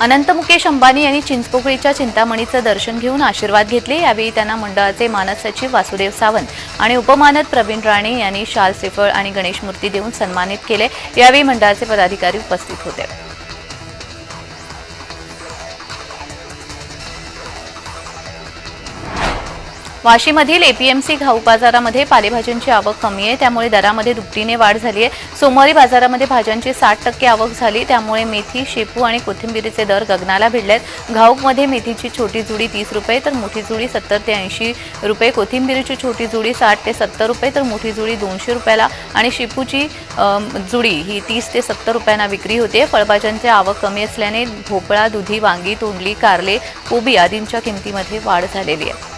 अनंत मुकेश अंबानी यांनी चिंचपोकळीच्या चिंतामणीचं दर्शन घेऊन आशीर्वाद घेतले. यावेळी त्यांना मंडळाचे मानद सचिव वासुदेव सावंत आणि उपमानद प्रवीण राणे यांनी शाल श्रीफळ आणि गणेश मूर्ती देऊन सन्मानित केले. यावेळी मंडळाचे पदाधिकारी उपस्थित होते. वाशीमधील एपीएमसी घाऊक बाजारामध्ये पालेभाज्यांची आवक कमी आहे. त्यामुळे दरामध्ये दुपटीने वाढ झाली आहे. सोमवारी बाजारामध्ये भाज्यांची साठ टक्के आवक झाली. त्यामुळे मेथी शेपू आणि कोथिंबिरीचे दर गगनाला भिडले आहेत. घाऊकमध्ये मेथीची छोटी जुडी तीस रुपये तर मोठी जुडी सत्तर ते ऐंशी रुपये. कोथिंबिरीची छोटी जुडी साठ ते सत्तर रुपये तर मोठी जुडी दोनशे रुपयाला आणि शेपूची जुडी ही तीस ते सत्तर रुपयांना विक्री होते. फळभाज्यांची आवक कमी असल्याने भोपळा दुधी वांगी तोंडली कारले कोबी आदींच्या किमतीमध्ये वाढ झालेली आहे.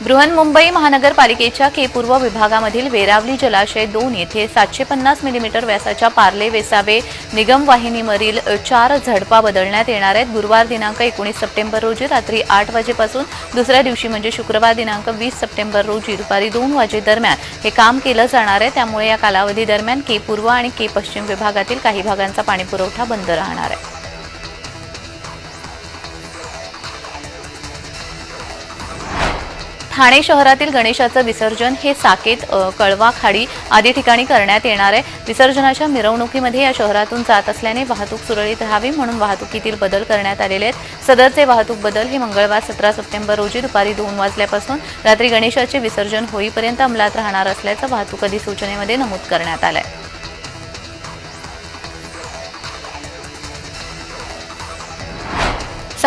बृहन्मुंबई महानगरपालिकेच्या के पूर्व विभागामधील वेरावली जलाशय दोन येथे सातशे पन्नास मिलीमीटर व्यासाच्या पार्ले वेसावे निगम वाहिनीवरील चार झडपा बदलण्यात येणार आहेत. गुरुवार दिनांक एकोणीस सप्टेंबर रोजी रात्री आठ वाजेपासून दुसऱ्या दिवशी म्हणजे शुक्रवार दिनांक वीस सप्टेंबर रोजी दुपारी दोन वाजेदरम्यान हे काम केलं जाणार आहे. त्यामुळे या कालावधी दरम्यान के पूर्व आणि के पश्चिम विभागातील काही भागांचा पाणीपुरवठा बंद राहणार आहे. ठाणे शहरातील गणेशाचं विसर्जन हे साकेत कळवा खाडी आदी ठिकाणी करण्यात येणार आहे. विसर्जनाच्या मिरवणुकीमध्ये या शहरातून जात असल्याने वाहतूक सुरळीत राहावी म्हणून वाहतुकीतील बदल करण्यात आलेले आहेत. सदरचे वाहतूक बदल हे मंगळवार सतरा सप्टेंबर रोजी दुपारी दोन वाजल्यापासून रात्री गणेशाचे विसर्जन होईपर्यंत अंमलात राहणार असल्याचं वाहतूक अधिसूचनेमध्ये नमूद करण्यात आलं आहे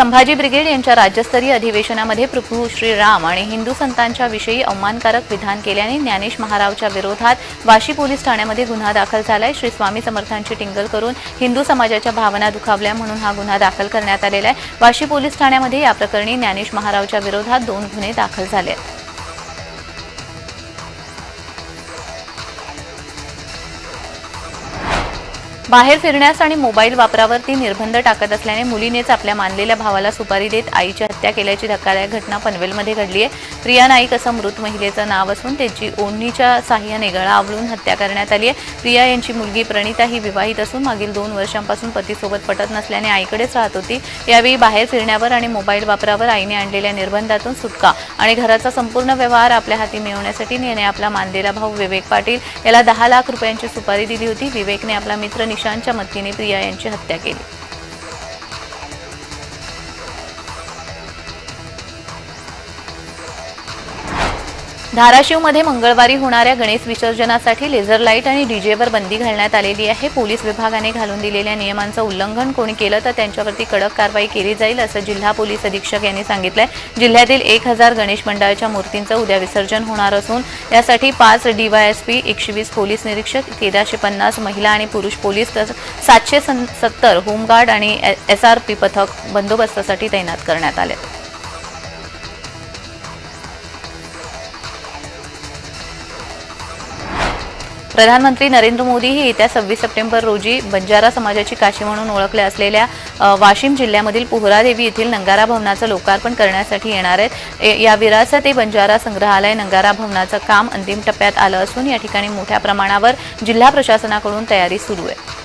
संभाजी ब्रिगेड यांच्या राज्यस्तरीय अधिवेशनामध्ये प्रभू श्रीराम आणि हिंदू संतांच्या विषयी अवमानकारक विधान केल्याने ज्ञानेश महारावच्या विरोधात वाशी पोलीस ठाण्यामध्ये गुन्हा दाखल झालाय. श्री स्वामी समर्थांची टिंगल करून हिंदू समाजाच्या भावना दुखावल्या म्हणून हा गुन्हा दाखल करण्यात आलेला आहे. वाशी पोलीस ठाण्यामध्ये या प्रकरणी ज्ञानेश महारावच्या विरोधात दोन गुन्हे दाखल झाले आहेत. बाहेर फिरण्यास आणि मोबाईल वापरावरती निर्बंध टाकत असल्याने मुलीनेच आपल्या मानलेल्या भावाला सुपारी देत आईची हत्या केल्याची धक्कादायक घटना पनवेलमध्ये घडली आहे प्रिया नाईक असं मृत महिलेचं नाव असून त्याची ओढणीच्या साह्याने गळा आवळून हत्या करण्यात आली आहे प्रिया यांची मुलगी प्रणिता ही विवाहित असून मागील दोन वर्षांपासून पतीसोबत पटत नसल्याने आईकडेच राहत होती. यावेळी बाहेर फिरण्यावर आणि मोबाईल वापरावर आईने आणलेल्या निर्बंधातून सुटका आणि घराचा संपूर्ण व्यवहार आपल्या हाती मिळवण्यासाठी नेने आपला मानलेला भाऊ विवेक पाटील याला दहा लाख रुपयांची सुपारी दिली होती. विवेकने आपला मित्र निशांतच्या मदतीने प्रिया यांची हत्या केली. धाराशिवमध्ये मंगळवारी होणाऱ्या गणेश विसर्जनासाठी लेझर लाइट आणि डीजेवर बंदी घालण्यात आलेली आहे. पोलीस विभागाने घालून दिलेल्या नियमांचं उल्लंघन कोणी केलं तर त्यांच्यावरती कडक कारवाई केली जाईल असं जिल्हा पोलीस अधीक्षक यांनी सांगितलंय. जिल्ह्यातील एक हजार गणेश मंडळाच्या मूर्तींचं उद्या विसर्जन होणार असून यासाठी पाच डीवायएसपी एकशे वीस पोलीस निरीक्षक तेराशे पन्नास महिला आणि पुरुष पोलीस तर सातशे सत्तर होमगार्ड आणि एसआरपी पथक बंदोबस्तासाठी तैनात करण्यात आले प्रधानमंत्री नरेंद्र मोदी हे येत्या सव्वीस सप्टेंबर रोजी बंजारा समाजाची काशी म्हणून ओळखल्या असलेल्या वाशिम जिल्ह्यामधील पोहरादेवी येथील नंगारा भवनाचं लोकार्पण करण्यासाठी येणार आहेत. या विरासत ए बंजारा संग्रहालय नंगारा भवनाचं काम अंतिम टप्प्यात आलं असून या ठिकाणी मोठ्या प्रमाणावर जिल्हा प्रशासनाकडून तयारी सुरू आहे.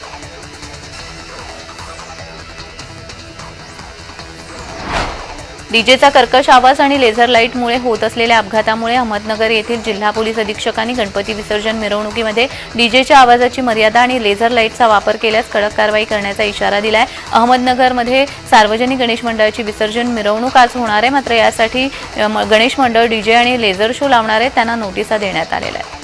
डीजेचा कर्कश आवाज आणि लेझर लाईटमुळे होत असलेल्या अपघातामुळे अहमदनगर येथील जिल्हा पोलीस अधीक्षकांनी गणपती विसर्जन मिरवणुकीमध्ये डीजेच्या आवाजाची मर्यादा आणि लेझर लाईटचा वापर केल्यास कडक कारवाई करण्याचा इशारा दिलाय. अहमदनगरमध्ये सार्वजनिक गणेश मंडळाची विसर्जन मिरवणूक आज होणार आहे. मात्र यासाठी म- गणेश मंडळ डीजे आणि लेझर शो लावणार आहे. त्यांना नोटिसा देण्यात आलेल्या आहेत.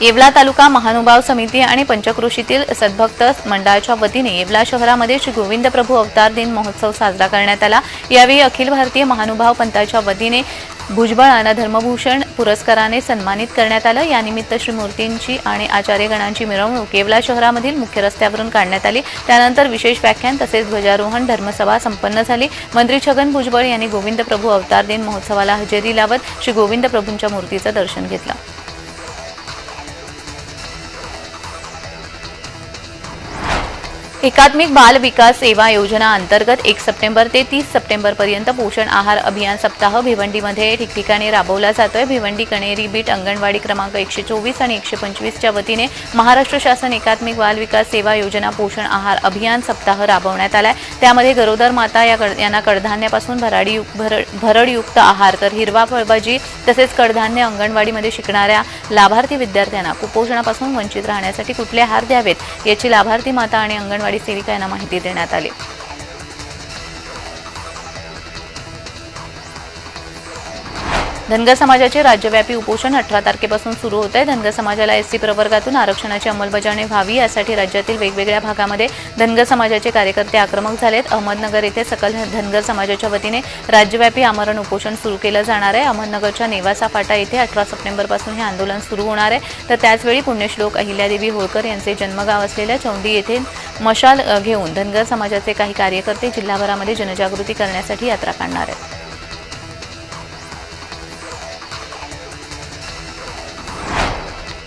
येवला तालुका महानुभाव समिती आणि पंचकृषीतील सद्भक्त मंडळाच्या वतीने येवला शहरामध्ये श्री गोविंद प्रभू अवतार दिन महोत्सव साजरा करण्यात आला. यावेळी अखिल भारतीय महानुभाव पंथाच्या वतीने भुजबळांना धर्मभूषण पुरस्काराने सन्मानित करण्यात आलं. यानिमित्त श्री मूर्तींची आणि आचार्यगणांची मिरवणूक येवला शहरामधील मुख्य रस्त्यावरून काढण्यात आली. त्यानंतर विशेष व्याख्यान तसेच ध्वजारोहण धर्मसभा संपन्न झाली. मंत्री छगन भुजबळ यांनी गोविंद प्रभू अवतार दिन महोत्सवाला हजेरी लावत श्री गोविंद प्रभूंच्या मूर्तीचं दर्शन घेतलं. एकात्मिक बाल विकास सेवा योजना अंतर्गत एक सप्टेंबर ते तीस सप्टेंबर पर्यंत पोषण आहार अभियान सप्ताह भिवंडीमध्ये ठिकठिकाणी राबवला जातोय. भिवंडी कणेरी बीट अंगणवाडी क्रमांक एकशे चोवीस आणि एकशे पंचवीसच्या वतीने महाराष्ट्र शासन एकात्मिक बाल विकास सेवा योजना पोषण आहार अभियान सप्ताह राबवण्यात आलाय. त्यामध्ये गरोदर माता या कड- यांना कडधान्यापासून भराडी भर- भरडयुक्त आहार तर हिरवा फळभाजी तसेच कडधान्य अंगणवाडीमध्ये शिकणाऱ्या लाभार्थी विद्यार्थ्यांना कुपोषणापासून वंचित राहण्यासाठी कुठले आहार द्यावेत? याची लाभार्थी माता आणि अंगणवाडी सेविका सेविकांना माहिती देण्यात आली. धनगर समाजाचे राज्यव्यापी उपोषण अठरा तारखेपासून सुरू होत आहे. धनगर समाजाला एसटी प्रवर्गातून आरक्षणाची अंमलबजावणी व्हावी यासाठी राज्यातील वेगवेगळ्या भागामध्ये धनगर समाजाचे कार्यकर्ते आक्रमक झालेत. अहमदनगर येथे सकल धनगर समाजाच्या वतीने राज्यव्यापी आमरण उपोषण सुरू केलं जाणार आहे. अहमदनगरच्या नेवासा फाटा येथे अठरा सप्टेंबरपासून हे आंदोलन सुरू होणार आहे. तर त्याचवेळी पुण्यश्लोक अहिल्यादेवी होळकर यांचे जन्मगाव असलेल्या चौंडी येथे मशाल घेऊन धनगर समाजाचे काही कार्यकर्ते जिल्हाभरामध्ये जनजागृती करण्यासाठी यात्रा काढणार आहेत.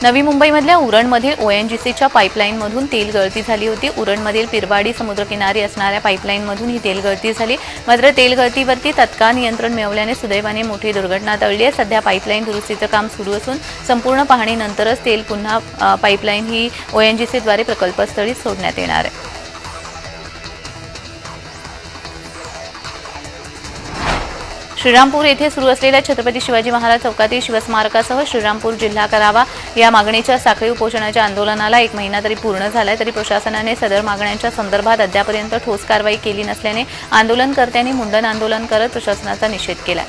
नवी मुंबईमधल्या उरणमध्ये सीच्या पाईपलाईनमधून तेल गळती झाली होती. उरणमधील पिरवाडी समुद्रकिनारी असणाऱ्या पाईपलाईनमधून ही तेल गळती झाली. मात्र तेल गळतीवरती तत्काळ नियंत्रण मिळवल्याने सुदैवाने मोठी दुर्घटना टळली आहे. सध्या पाईपलाईन दुरुस्तीचं काम सुरू असून संपूर्ण पाहणीनंतरच तेल पुन्हा पाईपलाईन ही ओ एन जी सीद्वारे प्रकल्पस्थळी सोडण्यात येणार आहे. श्रीरामपूर येथे सुरू असलेल्या छत्रपती शिवाजी महाराज चौकातील शिवस्मारकासह श्रीरामपूर जिल्हा करावा या मागणीच्या साखळी उपोषणाच्या आंदोलनाला एक महिना तरी पूर्ण झालाय तरी प्रशासनाने सदर मागण्यांच्या संदर्भात अद्यापर्यंत ठोस कारवाई केली नसल्याने आंदोलनकर्त्यांनी मुंडन आंदोलन करत प्रशासनाचा निषेध केलाय.